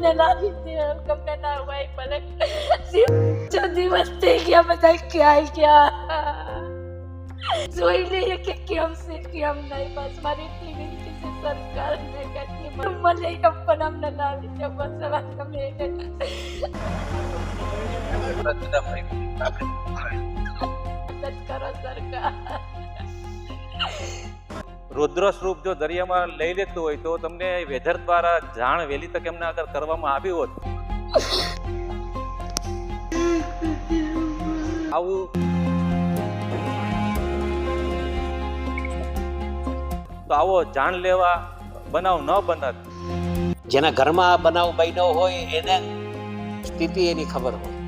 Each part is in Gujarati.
મને લાગી છે ગમે ના હોય ભલે જો દિવસ થઈ ગયા બધા ક્યાંય ગયા જોઈ લઈએ કે કેમ છે કેમ નહીં બસ મારી એટલી વિનંતી છે સરકારને કે આટલી મને પણ અમને લાવી છે બસ હવે તમે મદદ કરો સરકાર રુદ્ર સ્વરૂપ જો દરિયામાં લઈ લેતું હોય તો તમને વેધર દ્વારા જાણ વહેલી તક એમના આગળ કરવામાં આવી હોત. આવું. તો આવો જાણ લેવા બનાવ ન બનત જેના ઘરમાં બનાવ બન્યો હોય એને સ્થિતિ એની ખબર હોય.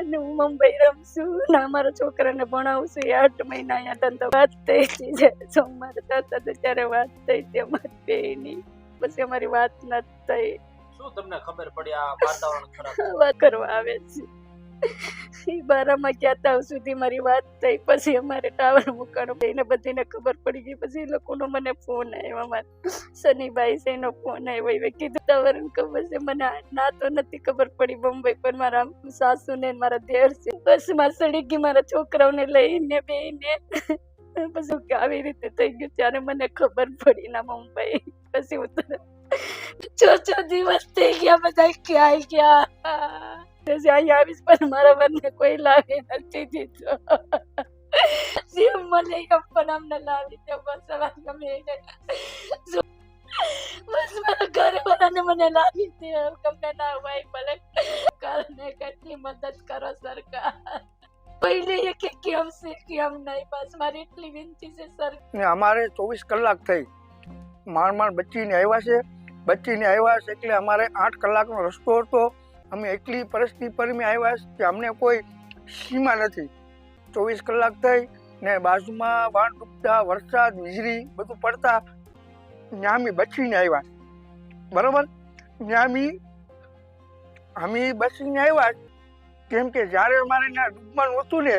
અને હું મુંબઈ રમશું ને અમારા છોકરાને ભણાવશું એ આઠ મહિના અહીંયા ધંધો વાત થઈ હતી જે સોમવારે થતા તો ત્યારે વાત થઈ હતી અમારી બેની પછી અમારી વાત ન થઈ. શું તમને ખબર પડી આ વાતાવરણ ખરાબ? વાત કરવા આવે છે. એ બારામાં ગયા તા સુધી મારી વાત થઈ. પછી અમારે ટાવર મૂકવાનો એને બધીને ખબર પડી ગઈ. પછી એ લોકોનો મને ફોન આવ્યો. અમારે શનિભાઈ છે એનો ફોન આવ્યો. એ કીધું ટાવર ખબર છે. મને ના તો નથી ખબર પડી મુંબઈ, પણ મારા સાસુને મારા દેર છે. બસમાં સડી ગઈ. મારા છોકરાઓને લઈને બેને પછી આવી રીતે થઈ ગયું. ત્યારે મને ખબર પડી ના મુંબઈ. પછી હું છ છ દિવસ થઈ ગયા. બધા ક્યાંય ગયા. પછી અહીંયા આવીશ પણ મારા બંને કોઈ લાવી નથી દીધો. મને એમ પણ અમને લાવી દો, બસ ગમે એને. બસ મને લાવી દે ગમે ના હોય ભલે. કારણે કેટલી મદદ કરો સરકાર. પહેલી કે કેમ છે, કેમ નહીં, બસ મારી એટલી વિનંતી છે સર. અમારે ચોવીસ કલાક થઈ. માંડ માંડ બચ્ચીને આવ્યા છે. બચ્ચીને આવ્યા છે એટલે અમારે આઠ કલાકનો રસ્તો હતો. અમે એટલી પરિસ્થિતિ પર આવ્યા કે અમને કોઈ સીમા નથી. ચોવીસ કલાક થઈ ને બાજુમાં વાણ ડૂબતા, વરસાદ, વીજળી બધું પડતા ત્યાં અમે બચીને આવ્યા. બરાબર? ત્યાં અમે અમે બચીને આવ્યા કેમ કે જ્યારે અમારે ત્યાં ડૂબવાનું હતું ને,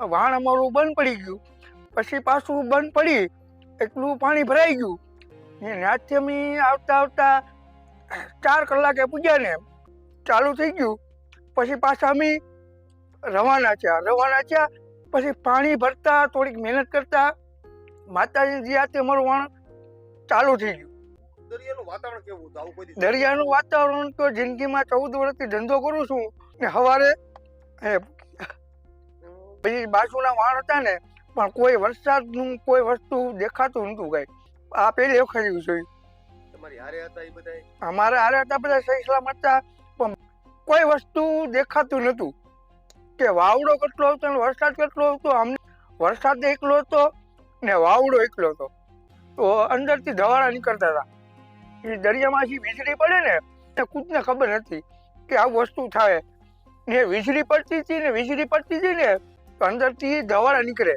વાણ અમારું બંધ પડી ગયું. પછી પાછું બંધ પડી, એટલું પાણી ભરાઈ ગયું. ને ત્યાંથી અમે આવતા આવતા ચાર કલાકે પૂજ્યા ને ચાલુ થઈ ગયું. પછી પાછા અમે રવાના થયા. રવાના થયા પછી પાણી ભરતા થોડીક મહેનત કરતા માતાજી હાથે અમારું વણ ચાલુ થઈ ગયું. દરિયાનું વાતાવરણ તો જિંદગીમાં ચૌદ વર્ષથી ધંધો કરું છું ને સવારે એ પછી બાજુના વાણ હતા ને પણ કોઈ વરસાદનું કોઈ વસ્તુ દેખાતું નહોતું કઈ. આ પેલી વખત જોયું અમારા હારે હતા બધા સહી સલામત હતા. પણ કોઈ વસ્તુ દેખાતું નહોતું. કે વાવડો કેટલો હતો ને વરસાદ કેટલો હતો અમને વરસાદ એકલો હતો ને વાવડો એકલો હતો. તો અંદરથી ધવાળા નીકળતા હતા. એ દરિયામાંથી વીજળી પડે ને, એ કૂદને ખબર નથી કે આ વસ્તુ થાય. ને વીજળી પડતી હતી ને વીજળી પડતી હતી ને, તો અંદરથી ધવાળા નીકળે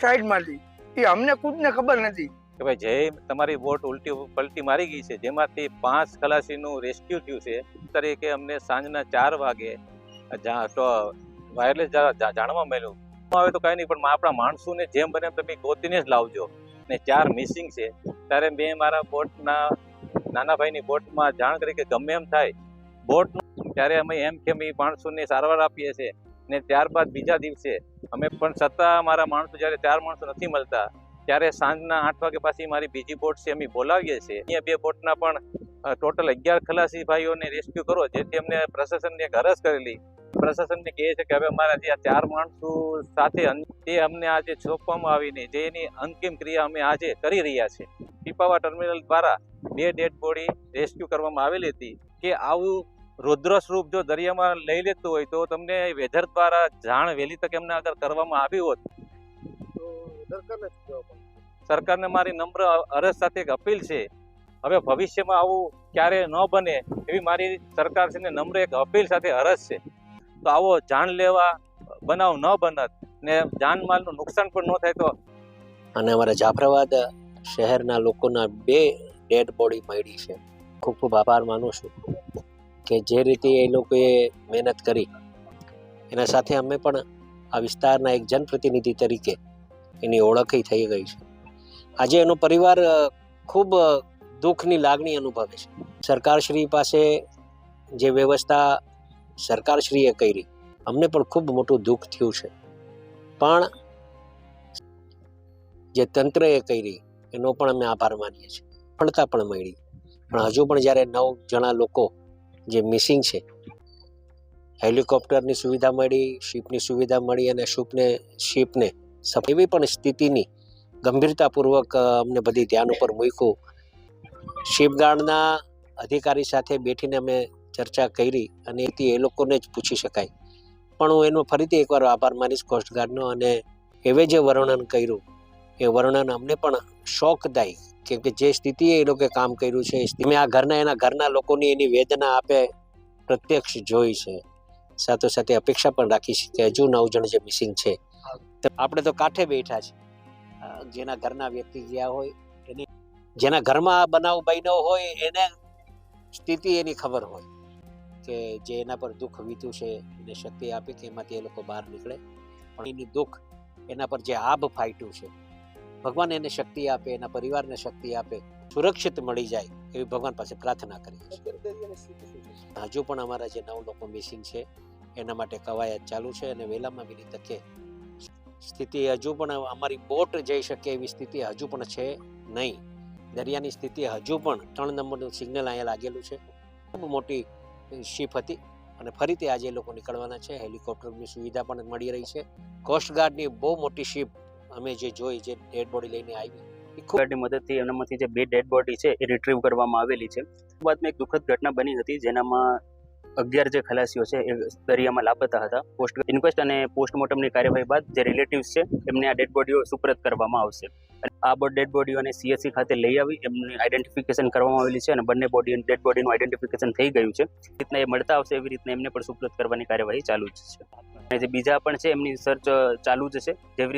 સાઈડમાંથી. એ અમને કૂદને ખબર નથી. કે ભાઈ જે તમારી બોટ ઉલટી પલટી મારી ગઈ છે, જેમાંથી પાંચ ખલાસીનું રેસ્ક્યુ થયું છે, તરીકે અમને સાંજના ચાર વાગે વાયરલેસ જાણવા મળ્યું. આવે તો કાંઈ નહીં, પણ આપણા માણસોને જેમ બને તમે ગોતીને જ લાવજો. ને ચાર મિસિંગ છે. ત્યારે મેં મારા બોટના, નાના ભાઈની બોટમાં જાણ કરી કે ગમે એમ થાય, બોટ ત્યારે અમે એમ કેમ એ માણસોને સારવાર આપીએ છીએ. ને ત્યારબાદ બીજા દિવસે અમે પણ છતાં મારા માણસો જ્યારે ચાર માણસો નથી મળતા ત્યારે સાંજના આઠ વાગે પાછી મારી બીજી બોટ છે, અમે બોલાવીએ છીએ. અહીંયા બે બોટના પણ ટોટલ અગિયાર ખલાસી ભાઈઓને રેસ્ક્યુ કરો, જેથી અમને પ્રશાસનને એક કરેલી. પ્રશાસનને કહે છે કે હવે અમારા જે આ ચાર માણસો સાથે તે અમને આજે સોંપવામાં આવીને જે એની અંતિમ ક્રિયા અમે આજે કરી રહ્યા છે પીપાવા ટર્મિનલ દ્વારા બે ડેડ બોડી રેસ્ક્યુ કરવામાં આવેલી હતી. કે આવું રુદ્ર સ્વરૂપ જો દરિયામાં લઈ લેતું હોય તો તમને વેધર દ્વારા જાણ વહેલી તક એમના આગળ કરવામાં આવી હોત. સરકારને મારી નમ્ર અરજ સાથે એક અપીલ છે. હવે ભવિષ્યમાં આવું ક્યારે ન બને એવી મારી સરકાર છે ને નમ્ર એક અપીલ સાથે અરજ છે. તો આવો જાણ લેવા બનાવ ન બનત ને જાનમાલનું નુકસાન પણ ન થાય તો અને અમારા જાફરાબાદ શહેરના લોકોના બે ડેડ બોડી મળી છે. ખૂબ ખૂબ આભાર માનું છું કે જે રીતે એ લોકોએ મહેનત કરી. એના સાથે અમે પણ આ વિસ્તારના એક જનપ્રતિનિધિ તરીકે એની ઓળખ થઈ ગઈ છે. આજે એનો પરિવાર ખૂબ દુઃખની લાગણી અનુભવે છે. સરકારશ્રી પાસે જે વ્યવસ્થા સરકારશ્રીએ કરી, અમને પણ ખૂબ મોટું દુઃખ થયું છે. પણ જે તંત્રએ કરી, એનો પણ અમે આભાર માનીએ છીએ. સફળતા પણ મળી. પણ હજુ પણ જ્યારે નવ જણા લોકો જે મિસિંગ છે, હેલિકોપ્ટરની સુવિધા મળી, શિપની સુવિધા મળી અને શિપને શિપને એવી પણ સ્થિતિની ગંભીરતાપૂર્વક અમને બધી ધ્યાન ઉપર મૂક્યું. શિપગાર્ડના અધિકારી સાથે બેઠીને અમે ચર્ચા કરી અને એથી એ લોકોને જ પૂછી શકાય. પણ હું એનો ફરીથી એકવાર આભાર માનીશ કોસ્ટગાર્ડનો અને એવે જે વર્ણન કર્યું, એ વર્ણન અમને પણ શોકદાયી કેમ કે જે સ્થિતિએ એ લોકોએ કામ કર્યું છે, એ મેં આ ઘરના, એના ઘરના લોકોની એની વેદના આપે પ્રત્યક્ષ જોઈ છે. સાથોસાથે અપેક્ષા પણ રાખી છે કે હજુ નવ જણ જે મિસિંગ છે આપણે તો કાંઠે બેઠા છે જેના ઘરના વ્યક્તિ ગયા હોય, એની જેના ઘરમાં બનાવ બન્યો હોય, એને સ્થિતિ એની ખબર હોય કે જે એના પર દુઃખ વીત્યું છે, એને શક્તિ આપે કે એમાંથી એ લોકો બહાર નીકળે. પણ એની દુઃખ એના પર જે આભ ફાટ્યું છે, ભગવાન એને શક્તિ આપે, એના પરિવારને શક્તિ આપે, સુરક્ષિત મળી જાય એવી ભગવાન પાસે પ્રાર્થના કરીએ છીએ. હજુ પણ અમારા જે નવ લોકો મિસિંગ છે, એના માટે કવાયત ચાલુ છે અને વહેલામાં વહેલી તકે સ્થિતિ હજુ પણ અમારી બોટ જઈ શકે એવી સ્થિતિ હજુ પણ છે નહીં. દરિયાની સ્થિતિ હજુ પણ ત્રણ નંબરનું સિગ્નલ અહીંયા લાગેલું છે. ખૂબ મોટી શિપ હતી અને ફરીથી આજે લોકો નીકળવાના છે. હેલિકોપ્ટરની સુવિધા પણ મળી રહી છે. કોસ્ટગાર્ડની બહુ મોટી શિપ અમે જે જોઈ, જે ડેડ બોડી લઈને આવી ગાર્ડની મદદથી એમનામાંથી જે બે ડેડ બોડી છે, એ રિટ્રીવ કરવામાં આવેલી છે. બાદમાં એક દુઃખદ ઘટના બની હતી, જેનામાં અગિયાર જે ખલાસીઓ છે એ દરિયામાં લાપતા હતા. પોસ્ટ ઇન્ક્વેસ્ટ અને પોસ્ટમોર્ટમની કાર્યવાહી બાદ જે રિલેટિવ્સ છે, એમને આ ડેડ બોડીઓ સુપ્રત કરવામાં આવશે. અને આ ડેડ બોડીઓને સીએસસી ખાતે લઈ આવી, એમની આઈડેન્ટિફિકેશન કરવામાં આવેલી છે અને બંને બોડી ડેડ બોડીનું આઈડેન્ટિફિકેશન થઈ ગયું છે. રીતના એ મળતા આવશે, એવી રીતના એમને પણ સુપ્રત કરવાની કાર્યવાહી ચાલુ જ છે. અને જે બીજા પણ છે, એમની સર્ચ ચાલુ જ છે. જેવી